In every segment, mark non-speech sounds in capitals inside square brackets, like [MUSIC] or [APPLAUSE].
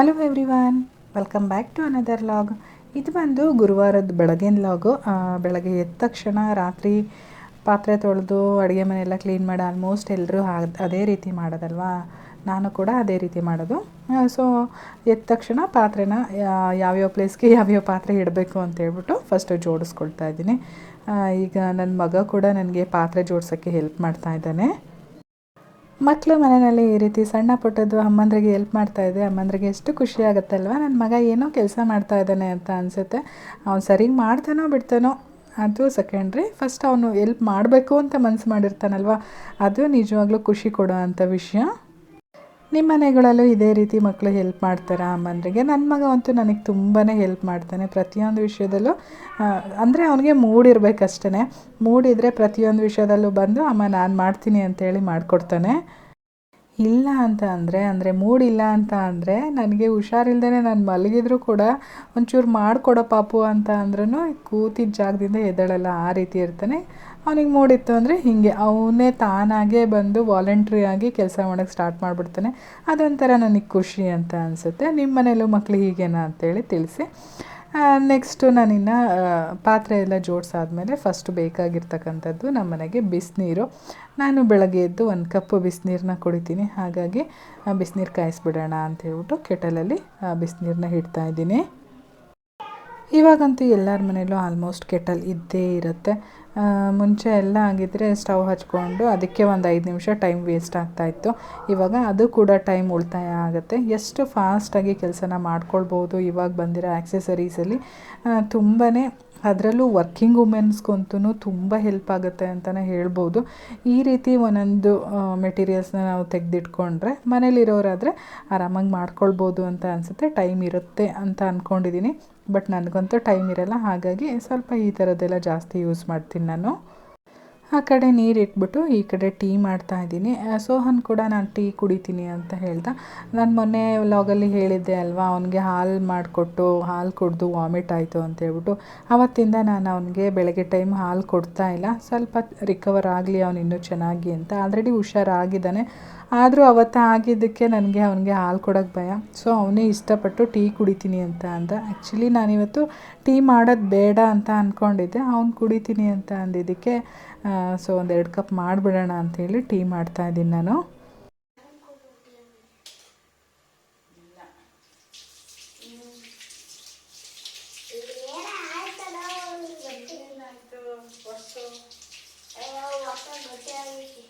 Hello everyone welcome back to another vlog ಇದು ಬಂದು ಗುರುವಾರದ ಬೆಳಗಿನ ಲಾಗು ಬೆಳಗ್ಗೆ ಎದ್ದ ತಕ್ಷಣ ರಾತ್ರಿ ಪಾತ್ರೆ ತೊಳೆದು ಅಡುಗೆ ಮನೆಯೆಲ್ಲ ಕ್ಲೀನ್ ಮಾಡಿ ಆಲ್ಮೋಸ್ಟ್ ಎಲ್ಲರೂ ಅದೇ ರೀತಿ ಮಾಡೋದಲ್ವಾ? ನಾನು ಕೂಡ ಅದೇ ರೀತಿ ಮಾಡೋದು. ಸೊ ಎದ್ದ ತಕ್ಷಣ ಪಾತ್ರೆನ ಯಾವ್ಯಾವ ಪ್ಲೇಸ್ಗೆ ಯಾವ್ಯಾವ ಪಾತ್ರೆ ಇಡಬೇಕು ಅಂತ ಹೇಳ್ಬಿಟ್ಟು ಫಸ್ಟು ಜೋಡಿಸ್ಕೊಳ್ತಾ ಇದ್ದೀನಿ. ಈಗ ನನ್ನ ಮಗ ಕೂಡ ನನಗೆ ಪಾತ್ರೆ ಜೋಡಿಸೋಕ್ಕೆ ಹೆಲ್ಪ್ ಮಾಡ್ತಾ ಇದ್ದಾನೆ. ಮಕ್ಕಳು ಮನೆಯಲ್ಲಿ ಈ ರೀತಿ ಸಣ್ಣ ಪುಟ್ಟದ್ದು ಅಮ್ಮಂದ್ರಿಗೆ ಹೆಲ್ಪ್ ಮಾಡ್ತಾ ಇದೆ, ಅಮ್ಮಂದ್ರಿಗೆ ಎಷ್ಟು ಖುಷಿ ಆಗುತ್ತಲ್ವ? ನನ್ನ ಮಗ ಏನೋ ಕೆಲಸ ಮಾಡ್ತಾ ಇದ್ದಾನೆ ಅಂತ ಅನಿಸುತ್ತೆ. ಅವ್ನು ಸರಿಗೆ ಮಾಡ್ತಾನೋ ಬಿಡ್ತಾನೋ, ಅದು ಸೆಕೆಂಡ್ರಿ ಫಸ್ಟ್ ಅವನು ಹೆಲ್ಪ್ ಮಾಡಬೇಕು ಅಂತ ಮನಸ್ಸು ಮಾಡಿರ್ತಾನಲ್ವ? ಅದು ನಿಜವಾಗ್ಲೂ ಖುಷಿ ಕೊಡೋ ಅಂಥ ವಿಷಯ. ನಿಮ್ಮ ಮನೆಗಳಲ್ಲೂ ಇದೇ ರೀತಿ ಮಕ್ಕಳು ಹೆಲ್ಪ್ ಮಾಡ್ತಾರಾ ಅಮ್ಮಂದ್ರಿಗೆ ನನ್ನ ಮಗ ಅಂತೂ ನನಗೆ ತುಂಬಾ ಹೆಲ್ಪ್ ಮಾಡ್ತಾನೆ. ಪ್ರತಿಯೊಂದು ವಿಷಯದಲ್ಲೂ ಅಂದರೆ ಅವನಿಗೆ ಮೂಡ್ ಇರಬೇಕಷ್ಟೇ ಮೂಡಿದ್ರೆ ಪ್ರತಿಯೊಂದು ವಿಷಯದಲ್ಲೂ ಬಂದು, ಅಮ್ಮ, ನಾನು ಮಾಡ್ತೀನಿ ಅಂತೇಳಿ ಮಾಡಿಕೊಡ್ತಾನೆ. ಇಲ್ಲ ಅಂತ ಅಂದರೆ ಅಂದರೆ ಮೂಡ್ ಇಲ್ಲ ಅಂತ ಅಂದರೆ, ನನಗೆ ಹುಷಾರಿಲ್ದೇ ನಾನು ಮಲಗಿದ್ರೂ ಕೂಡ ಒಂಚೂರು ಮಾಡಿಕೊಡೋ ಪಾಪು ಅಂತ ಅಂದ್ರೂ ಕೂತಿದ್ದ ಜಾಗದಿಂದ ಎದ್ದಳಲ್ಲ, ಆ ರೀತಿ ಇರ್ತಾನೆ. ಅವನಿಗೆ ಮೂಡಿತ್ತು ಅಂದರೆ ಹೀಗೆ. ಅವನೇ ತಾನಾಗೇ ಬಂದು ವಾಲಂಟ್ರಿ ಆಗಿ ಕೆಲಸ ಮಾಡೋಕ್ಕೆ ಸ್ಟಾರ್ಟ್ ಮಾಡಿಬಿಡ್ತಾನೆ. ಅದೊಂಥರ ನನಗೆ ಖುಷಿ ಅಂತ ಅನಿಸುತ್ತೆ. ನಿಮ್ಮ ಮನೇಲೂ ಮಕ್ಳು ಹೀಗೇನಾ ಅಂತೇಳಿ ತಿಳಿಸಿ. ನೆಕ್ಸ್ಟು ನಾನಿನ್ನು ಪಾತ್ರೆ ಎಲ್ಲ ಜೋಡಿಸಾದ್ಮೇಲೆ ಫಸ್ಟ್ ಬೇಕಾಗಿರ್ತಕ್ಕಂಥದ್ದು ನಮ್ಮ ಮನೆಗೆ ಬಿಸಿನೀರು. ನಾನು ಬೆಳಗ್ಗೆ ಎದ್ದು ಒಂದು ಕಪ್ಪು ಬಿಸಿನೀರನ್ನ ಕುಡಿತೀನಿ. ಹಾಗಾಗಿ ಬಿಸಿನೀರು ಕಾಯಿಸ್ಬಿಡೋಣ ಅಂತ ಹೇಳ್ಬಿಟ್ಟು ಕೆಟಲಲ್ಲಿ ಬಿಸಿನೀರನ್ನ ಇಡ್ತಾ ಇದ್ದೀನಿ. ಇವಾಗಂತೂ ಎಲ್ಲರ ಮನೇಲೂ ಆಲ್ಮೋಸ್ಟ್ ಕೆಟಲ್ ಇದ್ದೇ ಇರುತ್ತೆ. ಮುಂಚೆ ಎಲ್ಲ ಆಗಿದ್ದರೆ ಸ್ಟವ್ ಹಚ್ಕೊಂಡು ಅದಕ್ಕೆ ಒಂದು ಐದು ನಿಮಿಷ ಟೈಮ್ ವೇಸ್ಟ್ ಆಗ್ತಾಯಿತ್ತು ಇವಾಗ ಅದು ಕೂಡ ಟೈಮ್ ಉಳಿತಾಯ ಆಗುತ್ತೆ. ಎಷ್ಟು ಫಾಸ್ಟಾಗಿ ಕೆಲಸನ ಮಾಡ್ಕೊಳ್ಬೋದು ಇವಾಗ ಬಂದಿರೋ ಆ್ಯಕ್ಸೆಸರೀಸಲ್ಲಿ ತುಂಬಾ ಅದರಲ್ಲೂ ವರ್ಕಿಂಗ್ ವುಮೆನ್ಸ್ಗಂತೂ ತುಂಬ ಹೆಲ್ಪ್ ಆಗುತ್ತೆ ಅಂತಲೇ ಹೇಳ್ಬೋದು. ಈ ರೀತಿ ಒಂದೊಂದು ಮೆಟೀರಿಯಲ್ಸ್ನ ನಾವು ತೆಗೆದಿಟ್ಕೊಂಡ್ರೆ ಮನೇಲಿರೋರಾದರೆ ಆರಾಮಾಗಿ ಮಾಡ್ಕೊಳ್ಬೋದು ಅಂತ ಅನಿಸುತ್ತೆ. ಟೈಮ್ ಇರುತ್ತೆ ಅಂತ ಅಂದ್ಕೊಂಡಿದ್ದೀನಿ ಬಟ್ ನನಗಂತೂ ಟೈಮ್ ಇರಲ್ಲ. ಹಾಗಾಗಿ ಸ್ವಲ್ಪ ಈ ಥರದ್ದೆಲ್ಲ ಜಾಸ್ತಿ ಯೂಸ್ ಮಾಡ್ತೀನಿ ನಾನು. ಆ ಕಡೆ ನೀರು ಇಟ್ಬಿಟ್ಟು ಈ ಕಡೆ ಟೀ ಮಾಡ್ತಾ ಇದ್ದೀನಿ. ಸೋಹನ್ ಕೂಡ ನಾನು ಟೀ ಕುಡಿತೀನಿ ಅಂತ ಹೇಳ್ದ. ನಾನು ಮೊನ್ನೆ ಲಾಗಲ್ಲಿ ಹೇಳಿದ್ದೆ ಅಲ್ವಾ, ಅವನಿಗೆ ಹಾಲು ಮಾಡಿಕೊಟ್ಟು, ಹಾಲು ಕುಡಿದು ವಾಮಿಟ್ ಆಯಿತು ಅಂತ ಹೇಳ್ಬಿಟ್ಟು. ಅವತ್ತಿಂದ ನಾನು ಅವನಿಗೆ ಬೆಳಗ್ಗೆ ಟೈಮ್ ಹಾಲು ಕೊಡ್ತಾ ಇಲ್ಲ. ಸ್ವಲ್ಪ ರಿಕವರ್ ಆಗಲಿ ಅವನು ಇನ್ನೂ ಚೆನ್ನಾಗಿ ಅಂತ. ಆಲ್ರೆಡಿ ಹುಷಾರಾಗಿದ್ದಾನೆ. ಆದರೂ ಅವತ್ತು ಆಗಿದ್ದಕ್ಕೆ ನನಗೆ ಅವನಿಗೆ ಹಾಲು ಕೊಡೋಕ್ಕೆ ಭಯ. ಸೊ ಅವನೇ ಇಷ್ಟಪಟ್ಟು ಟೀ ಕುಡಿತೀನಿ ಅಂತ ಅಂದ. ಆ್ಯಕ್ಚುಲಿ ನಾನಿವತ್ತು ಟೀ ಮಾಡೋದು ಬೇಡ ಅಂತ ಅಂದ್ಕೊಂಡಿದ್ದೆ ಅವ್ನು ಕುಡಿತೀನಿ ಅಂತ ಅಂದಿದ್ದಕ್ಕೆ ಸೊ ಒಂದು ಎರಡು ಕಪ್ ಮಾಡಿಬಿಡೋಣ ಅಂಥೇಳಿ ಟೀ ಮಾಡ್ತಾ ಇದ್ದೀನಿ ನಾನು. ನೋಡು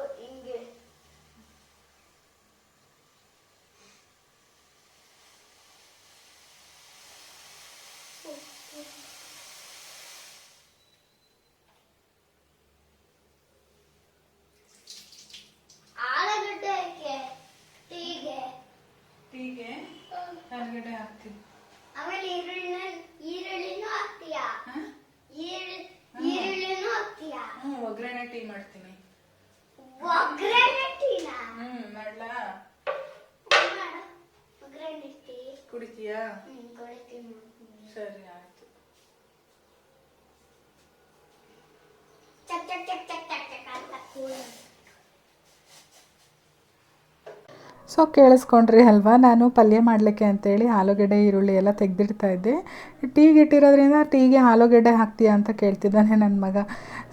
ಹಿಂಗೆ ಆಲೂಗಡ್ಡೆ ಹಾಕಿ ಟೀಗೆ ಟೀಗೆ ಆಲೂಗಡ್ಡೆ ಹಾಕ್ತೀನಿ ಆಮೇಲೆ ಈರುಳ್ಳಿನ ಈರುಳ್ಳಿನೂ ಹಾಕ್ತೀಯಾ ಈರುಳ್ಳಿ ಈರುಳ್ಳಿನೂ ಹಾಕ್ತೀಯಾ ಹ್ಞೂ ಒಗ್ಗರಣೆ ಟೀ ಮಾಡ್ತೀನಿ ಒಗ್ಗರಣೆ ಟೀನಾ ಹ್ಞೂ ಮಾಡ್ಲಾ ಮಾಡು. ಒಗ್ಗರಣೆ ಟೀ ಕುಡಿತೀಯಾ ಹ್ಮ್ ಕೊಡ್ತೀನಿ ಸರಿ ಆಯಿತು ಚಕ್ ಚಕ್ ಚಕ್ ಚಕ್ ಚಕ್ ಚಕ್ ಅಂತ ಕೂಳು. ಸೊ ಕೇಳಿಸ್ಕೊಂಡ್ರಿ ಅಲ್ವಾ? ನಾನು ಪಲ್ಯ ಮಾಡಲಿಕ್ಕೆ ಅಂತೇಳಿ ಆಲೂಗಡ್ಡೆ, ಈರುಳ್ಳಿ ಎಲ್ಲ ತೆಗೆದಿಡ್ತಾ ಇದ್ದೆ. ಟೀಗೆ ಇಟ್ಟಿರೋದ್ರಿಂದ ಟೀಗೆ ಆಲೂಗಡ್ಡೆ ಹಾಕ್ತೀಯಾ ಅಂತ ಕೇಳ್ತಿದ್ದಾನೆ ನನ್ನ ಮಗ.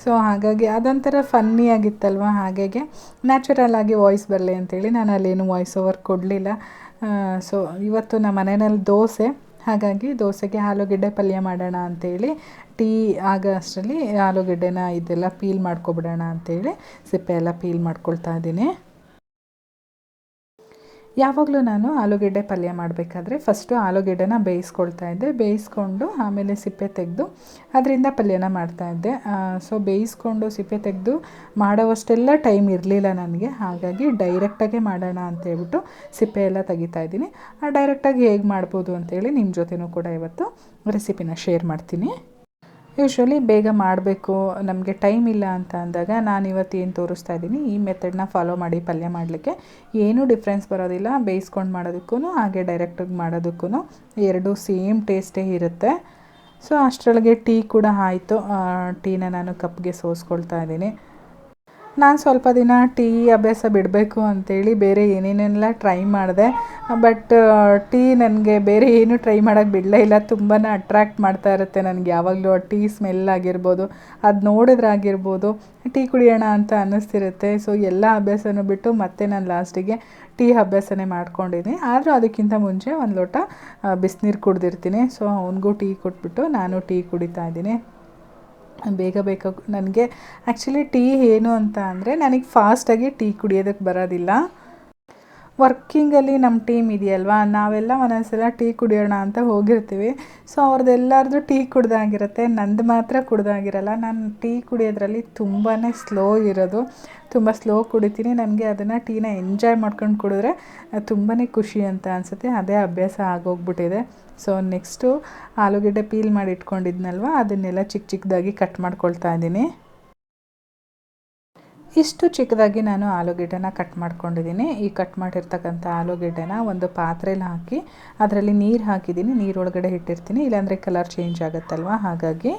ಸೊ ಹಾಗಾಗಿ ಅದೊಂಥರ ಫನ್ನಿ ಆಗಿತ್ತಲ್ವ? ಹಾಗಾಗಿ ನ್ಯಾಚುರಲ್ ಆಗಿ ವಾಯ್ಸ್ ಬರಲಿ ಅಂತೇಳಿ ನಾನು ಅಲ್ಲೇನು ವಾಯ್ಸ್ ಓವರ್ ಕೊಡಲಿಲ್ಲ. ಸೊ ಇವತ್ತು ನಮ್ಮ ಮನೆಯಲ್ಲಿ ದೋಸೆ. ಹಾಗಾಗಿ ದೋಸೆಗೆ ಆಲೂಗೆಡ್ಡೆ ಪಲ್ಯ ಮಾಡೋಣ ಅಂತೇಳಿ, ಟೀ ಆಗೋ ಅಷ್ಟರಲ್ಲಿ ಆಲೂಗೆಡ್ಡೆನ ಇದೆಲ್ಲ ಪೀಲ್ ಮಾಡ್ಕೊಬಿಡೋಣ ಅಂತೇಳಿ ಸಿಪ್ಪೆ ಎಲ್ಲ ಪೀಲ್ ಮಾಡ್ಕೊಳ್ತಾ ಇದ್ದೀನಿ. ಯಾವಾಗಲೂ ನಾನು ಆಲೂಗೆಡ್ಡೆ ಪಲ್ಯ ಮಾಡಬೇಕಾದ್ರೆ ಫಸ್ಟು ಆಲೂಗೆಡ್ಡೆನ ಬೇಯಿಸ್ಕೊಳ್ತಾ ಇದ್ದೆ. ಬೇಯಿಸ್ಕೊಂಡು ಆಮೇಲೆ ಸಿಪ್ಪೆ ತೆಗೆದು ಅದರಿಂದ ಪಲ್ಯನ ಮಾಡ್ತಾಯಿದ್ದೆ ಸೊ ಬೇಯಿಸ್ಕೊಂಡು ಸಿಪ್ಪೆ ತೆಗೆದು ಮಾಡೋವಷ್ಟೆಲ್ಲ ಟೈಮ್ ಇರಲಿಲ್ಲ ನನಗೆ. ಹಾಗಾಗಿ ಡೈರೆಕ್ಟಾಗೆ ಮಾಡೋಣ ಅಂತ ಹೇಳ್ಬಿಟ್ಟು ಸಿಪ್ಪೆ ಎಲ್ಲ ತೆಗಿತಾ ಇದ್ದೀನಿ. ಡೈರೆಕ್ಟಾಗಿ ಹೇಗೆ ಮಾಡ್ಬೋದು ಅಂತೇಳಿ ನಿಮ್ಮ ಜೊತೆನೂ ಕೂಡ ಇವತ್ತು ರೆಸಿಪಿನ ಶೇರ್ ಮಾಡ್ತೀನಿ. ಯೂಶ್ವಲಿ ಬೇಗ ಮಾಡಬೇಕು, ನಮಗೆ ಟೈಮ್ ಇಲ್ಲ ಅಂತ ಅಂದಾಗ ನಾನು ಇವತ್ತು ಏನು ತೋರಿಸ್ತಾ ಇದ್ದೀನಿ ಈ ಮೆಥಡ್ನ ಫಾಲೋ ಮಾಡಿ, ಪಲ್ಯ ಮಾಡಲಿಕ್ಕೆ. ಏನೂ ಡಿಫ್ರೆನ್ಸ್ ಬರೋದಿಲ್ಲ, ಬೇಯಿಸ್ಕೊಂಡು ಮಾಡೋದಕ್ಕೂ ಹಾಗೆ ಡೈರೆಕ್ಟಾಗಿ ಮಾಡೋದಕ್ಕೂ ಎರಡೂ ಸೇಮ್ ಟೇಸ್ಟೇ ಇರುತ್ತೆ. ಸೊ ಅಷ್ಟರೊಳಗೆ ಟೀ ಕೂಡ ಆಯಿತು. ಟೀನ ನಾನು ಕಪ್ಗೆ ಸೋಸ್ಕೊಳ್ತಾ ಇದ್ದೀನಿ ನಾನು ಸ್ವಲ್ಪ ದಿನ ಟೀ ಅಭ್ಯಾಸ ಬಿಡಬೇಕು ಅಂತೇಳಿ ಬೇರೆ ಏನೇನೆಲ್ಲ ಟ್ರೈ ಮಾಡಿದೆ. ಬಟ್ ಟೀ ನನಗೆ ಬೇರೆ ಏನು ಟ್ರೈ ಮಾಡೋಕ್ಕೆ ಬಿಡಲೇ ಇಲ್ಲ. ತುಂಬಾ ಅಟ್ರ್ಯಾಕ್ಟ್ ಮಾಡ್ತಾ ಇರುತ್ತೆ ನನಗೆ. ಯಾವಾಗಲೂ ಆ ಟೀ ಸ್ಮೆಲ್ ಆಗಿರ್ಬೋದು, ಅದು ನೋಡಿದ್ರಾಗಿರ್ಬೋದು, ಟೀ ಕುಡಿಯೋಣ ಅಂತ ಅನ್ನಿಸ್ತಿರುತ್ತೆ. ಸೊ, ಎಲ್ಲ ಅಭ್ಯಾಸನೂ ಬಿಟ್ಟು ಮತ್ತೆ ನಾನು ಲಾಸ್ಟಿಗೆ ಟೀ ಅಭ್ಯಾಸನೇ ಮಾಡ್ಕೊಂಡಿದ್ದೀನಿ ಆದರೂ ಅದಕ್ಕಿಂತ ಮುಂಚೆ ಒಂದು ಲೋಟ ಬಿಸಿನೀರು ಕುಡ್ದಿರ್ತೀನಿ. ಸೊ, ಅವನಿಗೂ ಟೀ ಕೊಟ್ಬಿಟ್ಟು ನಾನು ಟೀ ಕುಡಿತಾ ಇದ್ದೀನಿ. ಬೇಗ ಬೇಗ ನನಗೆ ಆ್ಯಕ್ಚುಲಿ ಟೀ ಏನು ಅಂತ ಅಂದರೆ ನನಗೆ ಫಾಸ್ಟಾಗಿ ಟೀ ಕುಡಿಯೋದಕ್ಕೆ ಬರೋದಿಲ್ಲ. ವರ್ಕಿಂಗಲ್ಲಿ ನಮ್ಮ ಟೀಮ್ ಇದೆಯಲ್ವಾ? ನಾವೆಲ್ಲ ಒಂದೊಂದ್ಸಲ ಟೀ ಕುಡಿಯೋಣ ಅಂತ ಹೋಗಿರ್ತೀವಿ. ಸೊ ಅವ್ರದ್ದೆಲ್ಲರದು ಟೀ ಕುಡ್ದಾಗಿರುತ್ತೆ. ನಂದು ಮಾತ್ರ ಕುಡ್ದಾಗಿರಲ್ಲ. ನಾನು ಟೀ ಕುಡಿಯೋದ್ರಲ್ಲಿ ತುಂಬಾ ಸ್ಲೋ ಇರೋದು. ತುಂಬ ಸ್ಲೋ ಕುಡಿತೀನಿ. ನನಗೆ ಅದನ್ನು ಟೀನ ಎಂಜಾಯ್ ಮಾಡ್ಕೊಂಡು ಕುಡಿದ್ರೆ ತುಂಬಾ ಖುಷಿ ಅಂತ ಅನಿಸುತ್ತೆ. ಅದೇ ಅಭ್ಯಾಸ ಆಗೋಗ್ಬಿಟ್ಟಿದೆ. ಸೊ ನೆಕ್ಸ್ಟು ಆಲೂಗೆಡ್ಡೆ ಪೀಲ್ ಮಾಡಿ ಇಟ್ಕೊಂಡಿದ್ನಲ್ವ ಅದನ್ನೆಲ್ಲ ಚಿಕ್ಕ ಚಿಕ್ಕದಾಗಿ ಕಟ್ ಮಾಡ್ಕೊಳ್ತಾ ಇದ್ದೀನಿ. ಇಷ್ಟು ಚಿಕ್ಕದಾಗಿ ನಾನು ಆಲೂಗೆಡ್ಡೆನ ಕಟ್ ಮಾಡ್ಕೊಂಡಿದ್ದೀನಿ. ಈ ಕಟ್ ಮಾಡಿರ್ತಕ್ಕಂಥ ಆಲೂಗೆಡ್ಡೆನ ಒಂದು ಪಾತ್ರೆಲಿ ಹಾಕಿ ಅದರಲ್ಲಿ ನೀರು ಹಾಕಿದ್ದೀನಿ. ನೀರೊಳಗಡೆ ಇಟ್ಟಿರ್ತೀನಿ. ಇಲ್ಲಾಂದರೆ ಕಲರ್ ಚೇಂಜ್ ಆಗುತ್ತಲ್ವ? ಹಾಗಾಗಿ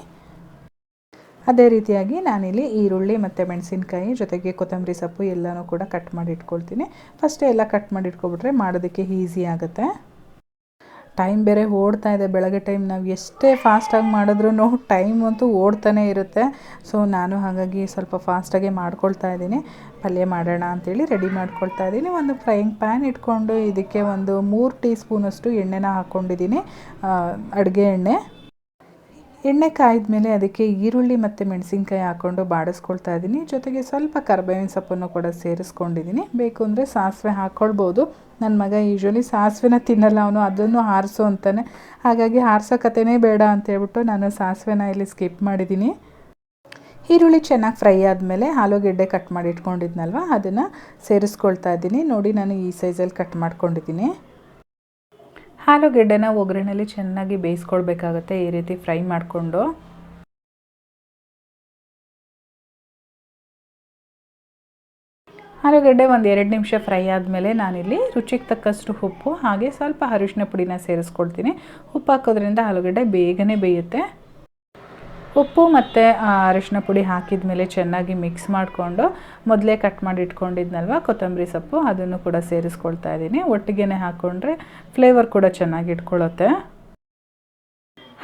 ಅದೇ ರೀತಿಯಾಗಿ ನಾನಿಲ್ಲಿ ಈರುಳ್ಳಿ ಮತ್ತು ಮೆಣಸಿನ್ಕಾಯಿ ಜೊತೆಗೆ ಕೊತ್ತಂಬರಿ ಸೊಪ್ಪು ಎಲ್ಲನೂ ಕೂಡ ಕಟ್ ಮಾಡಿ ಇಟ್ಕೊಳ್ತೀನಿ ಫಸ್ಟೇ ಎಲ್ಲ ಕಟ್ ಮಾಡಿ ಇಟ್ಕೊಬಿಟ್ರೆ ಮಾಡೋದಕ್ಕೆ ಈಸಿ ಆಗುತ್ತೆ. ಟೈಮ್ ಬೇರೆ ಓಡ್ತಾ ಇದೆ, ಬೆಳಗ್ಗೆ ಟೈಮ್ ನಾವು ಎಷ್ಟೇ ಫಾಸ್ಟಾಗಿ ಮಾಡಿದ್ರೂ ಟೈಮ್ ಅಂತೂ ಓಡ್ತಾನೆ ಇರುತ್ತೆ. ಸೊ ನಾನು ಹಾಗಾಗಿ ಸ್ವಲ್ಪ ಫಾಸ್ಟಾಗೆ ಮಾಡ್ಕೊಳ್ತಾ ಇದ್ದೀನಿ. ಪಲ್ಯ ಮಾಡೋಣ ಅಂತೇಳಿ ರೆಡಿ ಮಾಡ್ಕೊಳ್ತಾ ಇದ್ದೀನಿ. ಒಂದು ಫ್ರೈಯಿಂಗ್ ಪ್ಯಾನ್ ಇಟ್ಕೊಂಡು ಇದಕ್ಕೆ ಒಂದು ಮೂರು ಟೀ ಸ್ಪೂನಷ್ಟು ಎಣ್ಣೆನ ಹಾಕ್ಕೊಂಡಿದ್ದೀನಿ ಅಡುಗೆ ಎಣ್ಣೆ. ಎಣ್ಣೆ ಕಾಯ್ದ ಮೇಲೆ ಅದಕ್ಕೆ ಈರುಳ್ಳಿ ಮತ್ತು ಮೆಣಸಿನ್ಕಾಯಿ ಹಾಕ್ಕೊಂಡು ಬಾಡಿಸ್ಕೊಳ್ತಾ ಇದ್ದೀನಿ. ಜೊತೆಗೆ ಸ್ವಲ್ಪ ಕರ್ಬೇವಿನ ಸೊಪ್ಪನ್ನು ಕೂಡ ಸೇರಿಸ್ಕೊಂಡಿದ್ದೀನಿ. ಬೇಕು ಅಂದರೆ ಸಾಸಿವೆ ಹಾಕ್ಕೊಳ್ಬೋದು ನನ್ನ ಮಗ ಯೂಶ್ವಲಿ ಸಾಸಿವೆನ ತಿನ್ನಲ್ಲ. ಅವನು ಅದನ್ನು ಹಾರಿಸು ಅಂತಾನೆ. ಹಾಗಾಗಿ ಹಾರಿಸೋ ಕಥೆನೇ ಬೇಡ ಅಂತ ಹೇಳ್ಬಿಟ್ಟು ನಾನು ಸಾಸಿವೆನ ಇಲ್ಲಿ ಸ್ಕಿಪ್ ಮಾಡಿದ್ದೀನಿ. ಈರುಳ್ಳಿ ಚೆನ್ನಾಗಿ ಫ್ರೈ ಆದಮೇಲೆ ಆಲೂಗೆಡ್ಡೆ ಕಟ್ ಮಾಡಿ ಇಟ್ಕೊಂಡಿದ್ನಲ್ವ? ಅದನ್ನು ಸೇರಿಸ್ಕೊಳ್ತಾ ಇದ್ದೀನಿ. ನೋಡಿ ನಾನು ಈ ಸೈಜಲ್ಲಿ ಕಟ್ ಮಾಡ್ಕೊಂಡಿದ್ದೀನಿ. ಆಲೂಗೆಡ್ಡೆನ ಒಗ್ಗರಣೆಯಲ್ಲಿ ಚೆನ್ನಾಗಿ ಬೇಯಿಸ್ಕೊಳ್ಬೇಕಾಗತ್ತೆ ಈ ರೀತಿ ಫ್ರೈ ಮಾಡಿಕೊಂಡು. ಆಲೂಗಡ್ಡೆ ಒಂದು ಎರಡು ನಿಮಿಷ ಫ್ರೈ ಆದಮೇಲೆ ನಾನಿಲ್ಲಿ ರುಚಿಗೆ ತಕ್ಕಷ್ಟು ಉಪ್ಪು ಹಾಗೆ ಸ್ವಲ್ಪ ಅರಿಶಿನ ಪುಡಿನ ಸೇರಿಸ್ಕೊಳ್ತೀನಿ. ಉಪ್ಪು ಹಾಕೋದ್ರಿಂದ ಆಲೂಗಡ್ಡೆ ಬೇಗನೆ ಬೇಯುತ್ತೆ. ಉಪ್ಪು ಮತ್ತು ಅರಿಶಿನ ಪುಡಿ ಹಾಕಿದ ಮೇಲೆ ಚೆನ್ನಾಗಿ ಮಿಕ್ಸ್ ಮಾಡಿಕೊಂಡು ಮೊದಲೇ ಕಟ್ ಮಾಡಿ ಇಟ್ಕೊಂಡಿದ್ನಲ್ವ, ಕೊತ್ತಂಬರಿ ಸೊಪ್ಪು, ಅದನ್ನು ಕೂಡ ಸೇರಿಸ್ಕೊಳ್ತಾ ಇದ್ದೀನಿ. ಒಟ್ಟಿಗೆ ಹಾಕ್ಕೊಂಡ್ರೆ ಫ್ಲೇವರ್ ಕೂಡ ಚೆನ್ನಾಗಿ ಇಟ್ಕೊಳ್ಳುತ್ತೆ.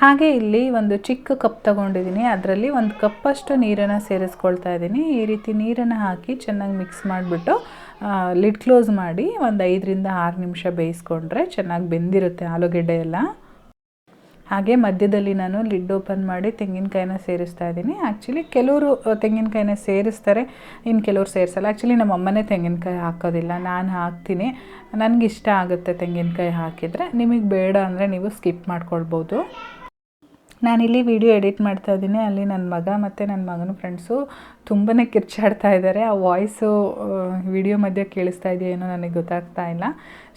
ಹಾಗೆ ಇಲ್ಲಿ ಒಂದು ಚಿಕ್ಕ ಕಪ್ ತಗೊಂಡಿದ್ದೀನಿ. ಅದರಲ್ಲಿ ಒಂದು ಕಪ್ಪಷ್ಟು ನೀರನ್ನು ಸೇರಿಸ್ಕೊಳ್ತಾ ಇದ್ದೀನಿ. ಈ ರೀತಿ ನೀರನ್ನು ಹಾಕಿ ಚೆನ್ನಾಗಿ ಮಿಕ್ಸ್ ಮಾಡಿಬಿಟ್ಟು ಲಿಡ್ ಕ್ಲೋಸ್ ಮಾಡಿ ಒಂದು ಐದರಿಂದ ಆರು ನಿಮಿಷ ಬೇಯಿಸ್ಕೊಂಡ್ರೆ ಚೆನ್ನಾಗಿ ಬೆಂದಿರುತ್ತೆ ಆಲೂಗೆಡ್ಡೆ ಎಲ್ಲ. ಹಾಗೆ ಮಧ್ಯದಲ್ಲಿ ನಾನು ಲಿಡ್ ಓಪನ್ ಮಾಡಿ ತೆಂಗಿನಕಾಯಿನ ಸೇರಿಸ್ತಾ ಇದ್ದೀನಿ. ಆ್ಯಕ್ಚುಲಿ ಕೆಲವರು ತೆಂಗಿನಕಾಯಿನ ಸೇರಿಸ್ತಾರೆ ಇನ್ನು ಕೆಲವರು ಸೇರಿಸಲ್ಲ. ಆ್ಯಕ್ಚುಲಿ ನಮ್ಮ ಅಮ್ಮನೇ ತೆಂಗಿನಕಾಯಿ ಹಾಕೋದಿಲ್ಲ, ನಾನು ಹಾಕ್ತೀನಿ. ನನಗಿಷ್ಟ ಆಗುತ್ತೆ ತೆಂಗಿನಕಾಯಿ ಹಾಕಿದರೆ. ನಿಮಗೆ ಬೇಡ ಅಂದರೆ ನೀವು ಸ್ಕಿಪ್ ಮಾಡ್ಕೊಳ್ಬೋದು. ನಾನಿಲ್ಲಿ ವಿಡಿಯೋ ಎಡಿಟ್ ಮಾಡ್ತಾ ಇದ್ದೀನಿ. ಅಲ್ಲಿ ನನ್ನ ಮಗ ಮತ್ತು ನನ್ನ ಮಗನ ಫ್ರೆಂಡ್ಸು ತುಂಬಾ ಕಿರ್ಚಾಡ್ತಾ ಇದ್ದಾರೆ ಆ ವಾಯ್ಸು ವಿಡಿಯೋ ಮಧ್ಯೆ ಕೇಳಿಸ್ತಾ ಇದೆಯೋ ಏನೋ ನನಗೆ ಗೊತ್ತಾಗ್ತಾ ಇಲ್ಲ.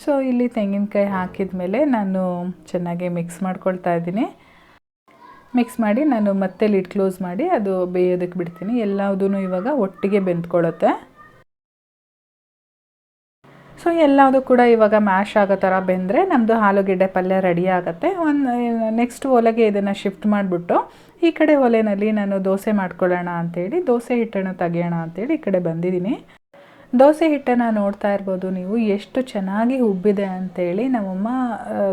ಸೊ ಇಲ್ಲಿ ತೆಂಗಿನಕಾಯಿ ಹಾಕಿದ ಮೇಲೆ ನಾನು ಚೆನ್ನಾಗಿ ಮಿಕ್ಸ್ ಮಾಡ್ಕೊಳ್ತಾ ಇದ್ದೀನಿ. ಮಿಕ್ಸ್ ಮಾಡಿ ನಾನು ಮತ್ತೆ ಲಿಡ್ ಕ್ಲೋಸ್ ಮಾಡಿ ಅದು ಬೇಯೋದಕ್ಕೆ ಬಿಡ್ತೀನಿ. ಎಲ್ಲದೂ ಇವಾಗ ಒಟ್ಟಿಗೆ ಬೆಂದ್ಕೊಳ್ಳುತ್ತೆ. ಸೊ ಎಲ್ಲದೂ ಕೂಡ ಇವಾಗ ಮ್ಯಾಶ್ ಆಗೋ ಥರ ಬೆಂದರೆ ನಮ್ಮದು ಆಲೂಗೆಡ್ಡೆ ಪಲ್ಯ ರೆಡಿ ಆಗುತ್ತೆ. ಒಂದು ನೆಕ್ಸ್ಟ್ ಒಲೆಗೆ ಇದನ್ನು ಶಿಫ್ಟ್ ಮಾಡಿಬಿಟ್ಟು ಈ ಕಡೆ ಒಲೆಯಲ್ಲಿ ನಾನು ದೋಸೆ ಮಾಡ್ಕೊಳ್ಳೋಣ ಅಂಥೇಳಿ ದೋಸೆ ಹಿಟ್ಟನ್ನು ತೆಗೆಯೋಣ ಅಂಥೇಳಿ ಈ ಕಡೆ ಬಂದಿದ್ದೀನಿ. ದೋಸೆ ಹಿಟ್ಟನ್ನು ನೋಡ್ತಾ ಇರ್ಬೋದು ನೀವು. ಎಷ್ಟು ಚೆನ್ನಾಗಿ ಉಬ್ಬಿದೆ ಅಂತೇಳಿ ನಮ್ಮಮ್ಮ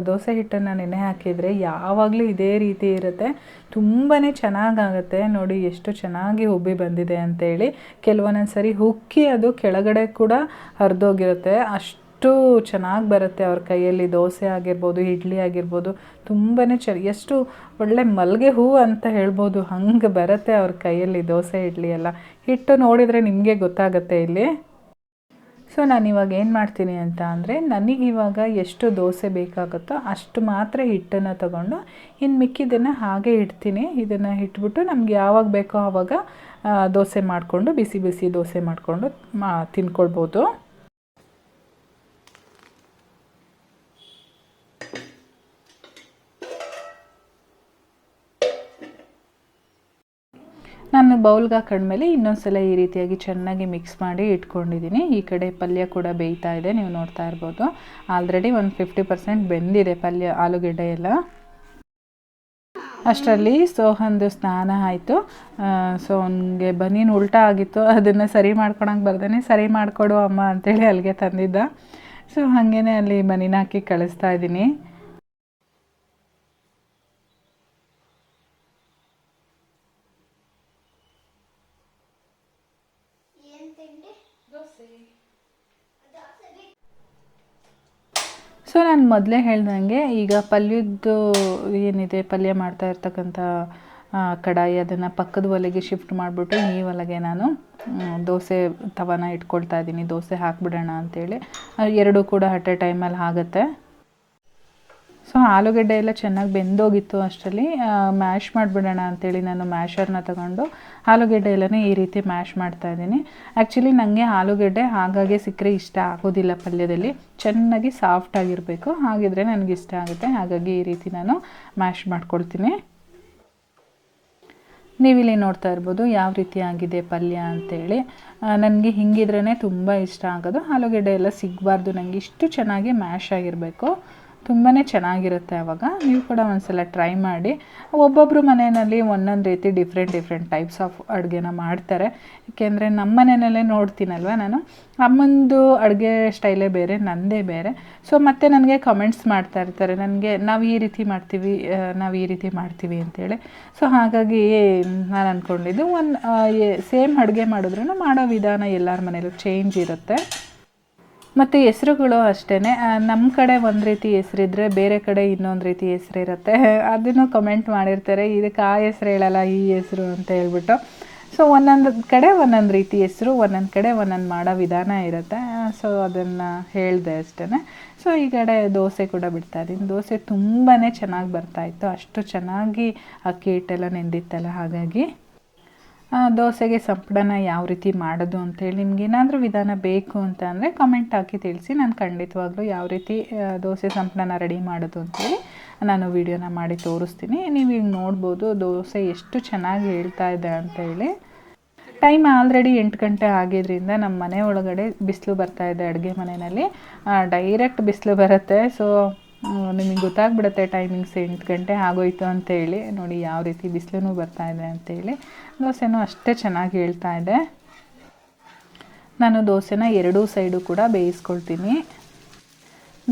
ದೋಸೆ ಹಿಟ್ಟನ್ನು ನೆನೆ ಹಾಕಿದರೆ ಯಾವಾಗಲೂ ಇದೇ ರೀತಿ ಇರುತ್ತೆ. ತುಂಬಾ ಚೆನ್ನಾಗಾಗುತ್ತೆ. ನೋಡಿ ಎಷ್ಟು ಚೆನ್ನಾಗಿ ಉಬ್ಬಿ ಬಂದಿದೆ ಅಂತೇಳಿ. ಕೆಲವೊಂದೊಂದು ಸರಿ ಹುಕ್ಕಿ ಅದು ಕೆಳಗಡೆ ಕೂಡ ಹರಿದೋಗಿರುತ್ತೆ. ಅಷ್ಟು ಚೆನ್ನಾಗಿ ಬರುತ್ತೆ ಅವ್ರ ಕೈಯಲ್ಲಿ. ದೋಸೆ ಆಗಿರ್ಬೋದು, ಇಡ್ಲಿ ಆಗಿರ್ಬೋದು ತುಂಬಾ ಚ ಎಷ್ಟು ಒಳ್ಳೆ ಮಲ್ಲಿಗೆ ಹೂ ಅಂತ ಹೇಳ್ಬೋದು. ಹಂಗೆ ಬರುತ್ತೆ ಅವ್ರ ಕೈಯಲ್ಲಿ ದೋಸೆ, ಇಡ್ಲಿ ಎಲ್ಲ. ಹಿಟ್ಟು ನೋಡಿದರೆ ನಿಮಗೆ ಗೊತ್ತಾಗುತ್ತೆ ಇಲ್ಲಿ. ಸೊ ನಾನು ಇವಾಗ ಏನು ಮಾಡ್ತೀನಿ ಅಂತ ಅಂದರೆ ನನಗಿವಾಗ ಎಷ್ಟು ದೋಸೆ ಬೇಕಾಗುತ್ತೋ ಅಷ್ಟು ಮಾತ್ರ ಹಿಟ್ಟನ್ನು ತಗೊಂಡು ಇನ್ನು ಮಿಕ್ಕಿದ್ದನ್ನು ಹಾಗೆ ಇಡ್ತೀನಿ. ಇದನ್ನು ಇಟ್ಬಿಟ್ಟು ನಮ್ಗೆ ಯಾವಾಗ ಬೇಕೋ ಆವಾಗ ದೋಸೆ ಮಾಡಿಕೊಂಡು ಬಿಸಿ ಬಿಸಿ ದೋಸೆ ಮಾಡಿಕೊಂಡು ಮಾ ತಿನ್ಕೊಳ್ಬೋದು. ನಾನು ಬೌಲ್ಗೆ ಹಾಕೊಂಡ್ಮೇಲೆ ಇನ್ನೊಂದು ಸಲ ಈ ರೀತಿಯಾಗಿ ಚೆನ್ನಾಗಿ ಮಿಕ್ಸ್ ಮಾಡಿ ಇಟ್ಕೊಂಡಿದ್ದೀನಿ. ಈ ಕಡೆ ಪಲ್ಯ ಕೂಡ ಬೇಯ್ತಾ ಇದೆ, ನೀವು ನೋಡ್ತಾ ಇರ್ಬೋದು. ಆಲ್ರೆಡಿ ಒಂದು ಫಿಫ್ಟಿ ಪರ್ಸೆಂಟ್ ಬೆಂದಿದೆ ಪಲ್ಯ, ಆಲೂಗೆಡ್ಡೆ ಎಲ್ಲ. ಅಷ್ಟರಲ್ಲಿ ಸೋಹಂದು ಸ್ನಾನ ಆಯಿತು. ಸೊ ಅವನಿಗೆ ಬನೀನು ಉಲ್ಟಾ ಆಗಿತ್ತು. ಅದನ್ನು ಸರಿ ಮಾಡ್ಕೊಳಕ್ಕೆ ಬರ್ದೇನೆ. ಸರಿ ಮಾಡಿಕೊಡು ಅಮ್ಮ ಅಂತೇಳಿ ಅಲ್ಲಿಗೆ ತಂದಿದ್ದ. ಸೊ ಹಾಗೇ ಅಲ್ಲಿ ಬನೀನ್ ಹಾಕಿ ಕಳಿಸ್ತಾ ಇದ್ದೀನಿ ಏನ್ ತಿಂಡಿ ದೋಸೆ ಸೊ ನಾನು ಮೊದಲೇ ಹೇಳ್ದಂಗೆ ಈಗ ಪಲ್ಯದ್ದು ಏನಿದೆ ಪಲ್ಯ ಮಾಡ್ತಾ ಇರ್ತಕ್ಕಂಥ ಕಡಾಯಿ ಅದನ್ನು ಪಕ್ಕದ ಒಲೆಗೆ ಶಿಫ್ಟ್ ಮಾಡಿಬಿಟ್ಟು ಈ ಒಲೆಗೆ ನಾನು ದೋಸೆ ತವನ ಇಟ್ಕೊಳ್ತಾ ಇದ್ದೀನಿ. ದೋಸೆ ಹಾಕ್ಬಿಡೋಣ ಅಂತೇಳಿ. ಆ, ಎರಡೂ ಕೂಡ ಅಟ್ ಎ ಟೈಮಲ್ಲಿ ಆಗುತ್ತೆ. ಸೊ ಆಲೂಗಡ್ಡೆ ಎಲ್ಲ ಚೆನ್ನಾಗಿ ಬೆಂದೋಗಿತ್ತು ಅಷ್ಟರಲ್ಲಿ. ಮ್ಯಾಶ್ ಮಾಡಿಬಿಡೋಣ ಅಂಥೇಳಿ ನಾನು ಮ್ಯಾಶರ್ನ ತಗೊಂಡು ಆಲೂಗಡ್ಡೆ ಎಲ್ಲನೇ ಈ ರೀತಿ ಮ್ಯಾಶ್ ಮಾಡ್ತಾ ಇದ್ದೀನಿ. ಆ್ಯಕ್ಚುಲಿ ನನಗೆ ಆಲೂಗಡ್ಡೆ ಹಾಗಾಗಿ ಸಿಕ್ಕರೆ ಇಷ್ಟ ಆಗೋದಿಲ್ಲ ಪಲ್ಯದಲ್ಲಿ. ಚೆನ್ನಾಗಿ ಸಾಫ್ಟ್ ಆಗಿರಬೇಕು. ಹಾಗಿದ್ರೆ ನನಗೆ ಇಷ್ಟ ಆಗುತ್ತೆ. ಹಾಗಾಗಿ ಈ ರೀತಿ ನಾನು ಮ್ಯಾಶ್ ಮಾಡ್ಕೊಳ್ತೀನಿ. ನೀವಿಲ್ಲಿ ನೋಡ್ತಾ ಇರ್ಬೋದು ಯಾವ ರೀತಿ ಆಗಿದೆ ಪಲ್ಯ ಅಂತೇಳಿ. ನನಗೆ ಹಿಂಗಿದ್ರೇ ತುಂಬ ಇಷ್ಟ ಆಗೋದು. ಆಲೂಗಡ್ಡೆ ಎಲ್ಲ ಸಿಗಬಾರ್ದು. ನನಗೆ ಇಷ್ಟು ಚೆನ್ನಾಗಿ ಮ್ಯಾಶ್ ಆಗಿರಬೇಕು. ತುಂಬಾ ಚೆನ್ನಾಗಿರುತ್ತೆ ಆವಾಗ ನೀವು ಕೂಡ ಒಂದ್ಸಲ ಟ್ರೈ ಮಾಡಿ. ಒಬ್ಬೊಬ್ಬರು ಮನೆಯಲ್ಲಿ ಒಂದೊಂದು ರೀತಿ ಡಿಫ್ರೆಂಟ್ ಡಿಫ್ರೆಂಟ್ ಟೈಪ್ಸ್ ಆಫ್ ಅಡುಗೆನ ಮಾಡ್ತಾರೆ. ಏಕೆಂದರೆ ನಮ್ಮ ಮನೆಯಲ್ಲೇ ನೋಡ್ತೀನಲ್ವ ನಾನು? ಅಮ್ಮಂದು ಅಡುಗೆ ಸ್ಟೈಲೇ ಬೇರೆ ನನ್ನದೇ ಬೇರೆ. ಸೊ ಮತ್ತೆ ನನಗೆ ಕಮೆಂಟ್ಸ್ ಮಾಡ್ತಾ ಇರ್ತಾರೆ. ನನಗೆ ನಾವು ಈ ರೀತಿ ಮಾಡ್ತೀವಿ ನಾವು ಈ ರೀತಿ ಮಾಡ್ತೀವಿ ಅಂತೇಳಿ. ಸೊ ಹಾಗಾಗಿ ನಾನು ಅಂದ್ಕೊಂಡಿದ್ದು ಒಂದು ಸೇಮ್ ಅಡುಗೆ ಮಾಡಿದ್ರೂ ಮಾಡೋ ವಿಧಾನ ಎಲ್ಲರ ಮನೇಲೂ ಚೇಂಜ್ ಇರುತ್ತೆ. ಮತ್ತು ಹೆಸ್ರುಗಳು ಅಷ್ಟೇ ನಮ್ಮ ಕಡೆ ಒಂದು ರೀತಿ ಹೆಸ್ರಿದ್ರೆ ಬೇರೆ ಕಡೆ ಇನ್ನೊಂದು ರೀತಿ ಹೆಸ್ರಿರುತ್ತೆ. [LAUGHS] ಅದನ್ನು ಕಮೆಂಟ್ ಮಾಡಿರ್ತಾರೆ. ಇದಕ್ಕೆ ಆ ಹೆಸ್ರು ಹೇಳಲ್ಲ, ಈ ಹೆಸ್ರು ಅಂತ ಹೇಳ್ಬಿಟ್ಟು. ಸೊ ಒಂದೊಂದು ಕಡೆ ಒಂದೊಂದು ರೀತಿ ಹೆಸರು, ಒಂದೊಂದು ಕಡೆ ಒಂದೊಂದು ಮಾಡೋ ವಿಧಾನ ಇರುತ್ತೆ. ಸೊ ಅದನ್ನು ಹೇಳಿದೆ ಅಷ್ಟೇ ಸೊ ಈ ಕಡೆ ದೋಸೆ ಕೂಡ ಬಿಡ್ತಾ ಇದ್ದೀನಿ. ದೋಸೆ ತುಂಬಾ ಚೆನ್ನಾಗಿ ಬರ್ತಾಯಿತ್ತು ಅಷ್ಟು ಚೆನ್ನಾಗಿ ಅಕ್ಕಿ ಹಿಟ್ಟೆಲ್ಲ ನೆಂದಿತ್ತಲ್ಲ, ಹಾಗಾಗಿ ದೋಸೆಗೆ ಸಂಪಡನ ಯಾವ ರೀತಿ ಮಾಡೋದು ಅಂತೇಳಿ ನಿಮ್ಗೆ ಏನಾದರೂ ವಿಧಾನ ಬೇಕು ಅಂತ ಅಂದರೆ ಕಮೆಂಟ್ ಹಾಕಿ ತಿಳಿಸಿ. ನಾನು ಖಂಡಿತವಾಗ್ಲೂ ಯಾವ ರೀತಿ ದೋಸೆ ಸಂಪಡನ ರೆಡಿ ಮಾಡೋದು ಅಂತೇಳಿ ನಾನು ವಿಡಿಯೋನ ಮಾಡಿ ತೋರಿಸ್ತೀನಿ. ನೀವು ಈಗ ನೋಡ್ಬೋದು ದೋಸೆ ಎಷ್ಟು ಚೆನ್ನಾಗಿ ಹೇಳ್ತಾ ಇದೆ ಅಂತೇಳಿ ಟೈಮ್ ಆಲ್ರೆಡಿ ಎಂಟು ಗಂಟೆ ಆಗಿದ್ರಿಂದ ನಮ್ಮ ಮನೆ ಒಳಗಡೆ ಬಿಸಿಲು ಬರ್ತಾ ಇದೆ ಅಡುಗೆ ಮನೆಯಲ್ಲಿ. ಡೈರೆಕ್ಟ್ ಬಿಸಿಲು ಬರುತ್ತೆ. ಸೊ ನಿಮಗೆ ಗೊತ್ತಾಗ್ಬಿಡುತ್ತೆ ಟೈಮಿಂಗ್ಸ್ ಎಂಟು ಗಂಟೆ ಆಗೋಯ್ತು ಅಂತೇಳಿ ನೋಡಿ ಯಾವ ರೀತಿ ಬಿಸಿಲೂ ಬರ್ತಾ ಇದೆ ಅಂತೇಳಿ ದೋಸೆನೂ ಅಷ್ಟೇ ಚೆನ್ನಾಗಿ ಹೇಳ್ತಾ ಇದೆ. ನಾನು ದೋಸೆನ ಎರಡೂ ಸೈಡು ಕೂಡ ಬೇಯಿಸ್ಕೊಳ್ತೀನಿ.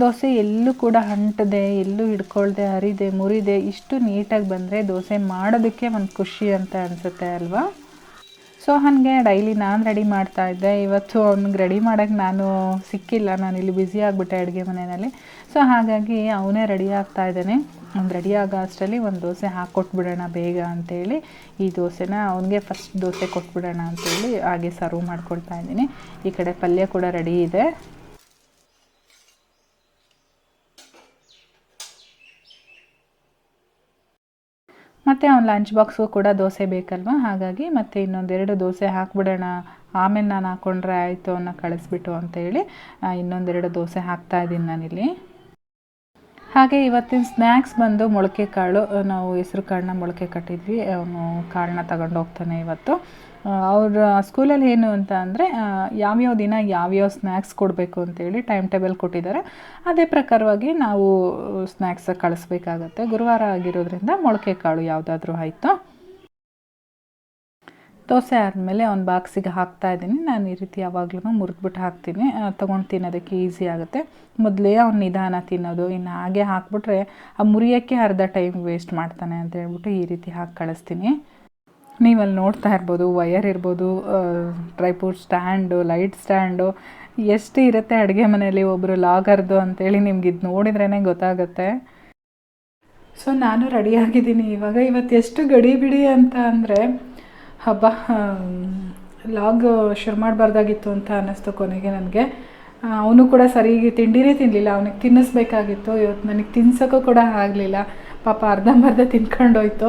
ದೋಸೆ ಎಲ್ಲೂ ಕೂಡ ಅಂಟದೆ ಎಲ್ಲೂ ಹಿಡ್ಕೊಳ್ದೆ, ಹರಿದೆ, ಮುರಿದೆ, ಇಷ್ಟು ನೀಟಾಗಿ ಬಂದರೆ ದೋಸೆ ಮಾಡೋದಕ್ಕೆ ಒಂದು ಖುಷಿ ಅಂತ ಅನಿಸುತ್ತೆ ಅಲ್ವಾ? ಸೊ ಹಾಗೆ ಡೈಲಿ ನಾನು ರೆಡಿ ಮಾಡ್ತಾ ಇದ್ದೆ. ಇವತ್ತು ಅವ್ನಿಗೆ ರೆಡಿ ಮಾಡೋಕ್ಕೆ ನಾನು ಸಿಕ್ಕಿಲ್ಲ. ನಾನು ಇಲ್ಲಿ ಬ್ಯುಸಿ ಆಗಿಬಿಟ್ಟೆ ಅಡುಗೆ ಮನೆಯಲ್ಲಿ. ಸೊ ಹಾಗಾಗಿ ಅವನೇ ರೆಡಿ ಆಗ್ತಾ ಇದ್ದಾನೆ. ಅವ್ನು ರೆಡಿ ಆಗೋ ಅಷ್ಟರಲ್ಲಿ ಒಂದು ದೋಸೆ ಹಾಕ್ಕೊಟ್ಬಿಡೋಣ ಬೇಗ ಅಂತೇಳಿ ಈ ದೋಸೆನ ಅವನಿಗೆ ಫಸ್ಟ್ ದೋಸೆ ಕೊಟ್ಬಿಡೋಣ ಅಂತೇಳಿ ಹಾಗೆ ಸರ್ವ್ ಮಾಡ್ಕೊಳ್ತಾ ಇದ್ದೀನಿ. ಈ ಕಡೆ ಪಲ್ಯ ಕೂಡ ರೆಡಿ ಇದೆ. ಮತ್ತು ಅವ್ನು ಲಂಚ್ ಬಾಕ್ಸ್ಗೂ ಕೂಡ ದೋಸೆ ಬೇಕಲ್ವ? ಹಾಗಾಗಿ ಮತ್ತೆ ಇನ್ನೊಂದೆರಡು ದೋಸೆ ಹಾಕ್ಬಿಡೋಣ. ಆಮೇಲೆ ನಾನು ಹಾಕ್ಕೊಂಡ್ರೆ ಆಯಿತು ಅವನ್ನ ಕಳಿಸ್ಬಿಟ್ಟು ಅಂತೇಳಿ ಹೇಳಿ ಇನ್ನೊಂದೆರಡು ದೋಸೆ ಹಾಕ್ತಾ ಇದ್ದೀನಿ ನಾನಿಲ್ಲಿ. ಹಾಗೆ ಇವತ್ತಿನ ಸ್ನ್ಯಾಕ್ಸ್ ಬಂದು ಮೊಳಕೆ ಕಾಳು ನಾವು ಹೆಸ್ರು ಕಾಳನ್ನ ಮೊಳಕೆ ಕಟ್ಟಿದ್ವಿ. ಅವನು ಕಾಳನ್ನ ತಗೊಂಡು ಹೋಗ್ತಾನೆ ಇವತ್ತು. ಅವ್ರ ಸ್ಕೂಲಲ್ಲಿ ಏನು ಅಂತ ಅಂದರೆ ಯಾವ್ಯಾವ ದಿನ ಯಾವ್ಯಾವ ಸ್ನ್ಯಾಕ್ಸ್ ಕೊಡಬೇಕು ಅಂತೇಳಿ ಟೈಮ್ ಟೇಬಲ್ ಕೊಟ್ಟಿದ್ದಾರೆ. ಅದೇ ಪ್ರಕಾರವಾಗಿ ನಾವು ಸ್ನ್ಯಾಕ್ಸ್ ಕಳಿಸ್ಬೇಕಾಗತ್ತೆ. ಗುರುವಾರ ಆಗಿರೋದ್ರಿಂದ ಮೊಳಕೆ ಕಾಳು ಯಾವುದಾದ್ರೂ ಆಯಿತು? ದೋಸೆ ಆದಮೇಲೆ ಒಂದು ಬಾಕ್ಸಿಗೆ ಹಾಕ್ತಾ ಇದ್ದೀನಿ. ನಾನು ಈ ರೀತಿ ಯಾವಾಗಲೂ ಮುರಿದ್ಬಿಟ್ಟು ಹಾಕ್ತೀನಿ. ತೊಗೊಂಡು ತಿನ್ನೋದಕ್ಕೆ ಈಸಿ ಆಗುತ್ತೆ. ಮೊದಲೇ ಅವ್ನು ನಿಧಾನ ತಿನ್ನೋದು, ಇನ್ನು ಹಾಗೆ ಹಾಕ್ಬಿಟ್ರೆ ಆ ಮುರಿಯೋಕ್ಕೆ ಅರ್ಧ ಟೈಮ್ ವೇಸ್ಟ್ ಮಾಡ್ತಾನೆ ಅಂತ ಹೇಳ್ಬಿಟ್ಟು ಈ ರೀತಿ ಹಾಕಿ ಕಳಿಸ್ತೀನಿ. ನೀವಲ್ಲಿ ನೋಡ್ತಾ ಇರ್ಬೋದು ವಯರ್ ಇರ್ಬೋದು ಟ್ರೈಪೋಡ್ ಸ್ಟ್ಯಾಂಡು ಲೈಟ್ ಸ್ಟ್ಯಾಂಡು ಎಷ್ಟು ಇರುತ್ತೆ ಅಡುಗೆ ಮನೆಯಲ್ಲಿ ಒಬ್ಬರು ಲಾಗರ್ದು ಅಂತೇಳಿ ನಿಮ್ಗೆ ಇದು ನೋಡಿದ್ರೇ ಗೊತ್ತಾಗುತ್ತೆ. ಸೊ ನಾನು ರೆಡಿ ಆಗಿದ್ದೀನಿ. ಇವಾಗ ಇವತ್ತು ಎಷ್ಟು ಗಡಿ ಬಿಡಿ ಅಂತ ಅಂದರೆ, ಹಬ್ಬ ಲಾಗ್ ಶುರು ಮಾಡಬಾರ್ದಾಗಿತ್ತು ಅಂತ ಅನ್ನಿಸ್ತು ಕೊನೆಗೆ ನನಗೆ. ಅವನು ಕೂಡ ಸರಿಯಾಗಿ ತಿಂಡಿನೇ ತಿನ್ನಲಿಲ್ಲ ಅವನಿಗೆ ತಿನ್ನಿಸ್ಬೇಕಾಗಿತ್ತು. ಇವತ್ತು ನನಗೆ ತಿನ್ಸೋಕ್ಕೂ ಕೂಡ ಆಗಲಿಲ್ಲ. ಪಾಪ ಅರ್ಧಂಬರ್ಧ ತಿನ್ಕೊಂಡೋಯ್ತು.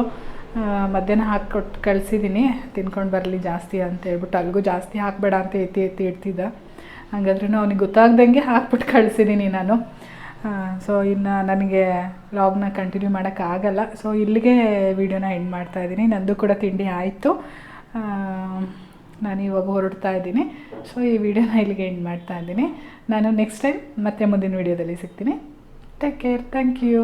ಮಧ್ಯಾಹ್ನ ಹಾಕ್ಕೊಟ್ಟು ಕಳಿಸಿದ್ದೀನಿ ತಿನ್ಕೊಂಡು ಬರಲಿ ಜಾಸ್ತಿ ಅಂತ ಹೇಳ್ಬಿಟ್ಟು ಅಲ್ಲಿಗೂ ಜಾಸ್ತಿ ಹಾಕಬೇಡ ಅಂತ ಎತ್ತಿ ಎತ್ತಿ ಇಡ್ತಿದ್ದ. ಹಾಗಾದ್ರೂ ಅವನಿಗೆ ಗೊತ್ತಾಗ್ದಂಗೆ ಹಾಕ್ಬಿಟ್ಟು ಕಳಿಸಿದ್ದೀನಿ ನಾನು. ಸೊ ಇನ್ನು ನನಗೆ ಲಾಗ್ನ ಕಂಟಿನ್ಯೂ ಮಾಡೋಕ್ಕಾಗಲ್ಲ ಸೊ ಇಲ್ಲಿಗೆ ವಿಡಿಯೋನ ಎಂಡ್ ಮಾಡ್ತಾ ಇದ್ದೀನಿ ನಂದು ಕೂಡ ತಿಂಡಿ ಆಯಿತು. ನಾನು ಇವಾಗ ಹೊರಡ್ತಾ ಇದ್ದೀನಿ. ಸೊ ಈ ವಿಡಿಯೋನ ಇಲ್ಲಿಗೆ ಎಂಡ್ ಮಾಡ್ತಾ ಇದ್ದೀನಿ. ನಾನು ನೆಕ್ಸ್ಟ್ ಟೈಮ್ ಮತ್ತೆ ಮುಂದಿನ ವಿಡಿಯೋದಲ್ಲಿ ಸಿಗ್ತೀನಿ. Take care thank you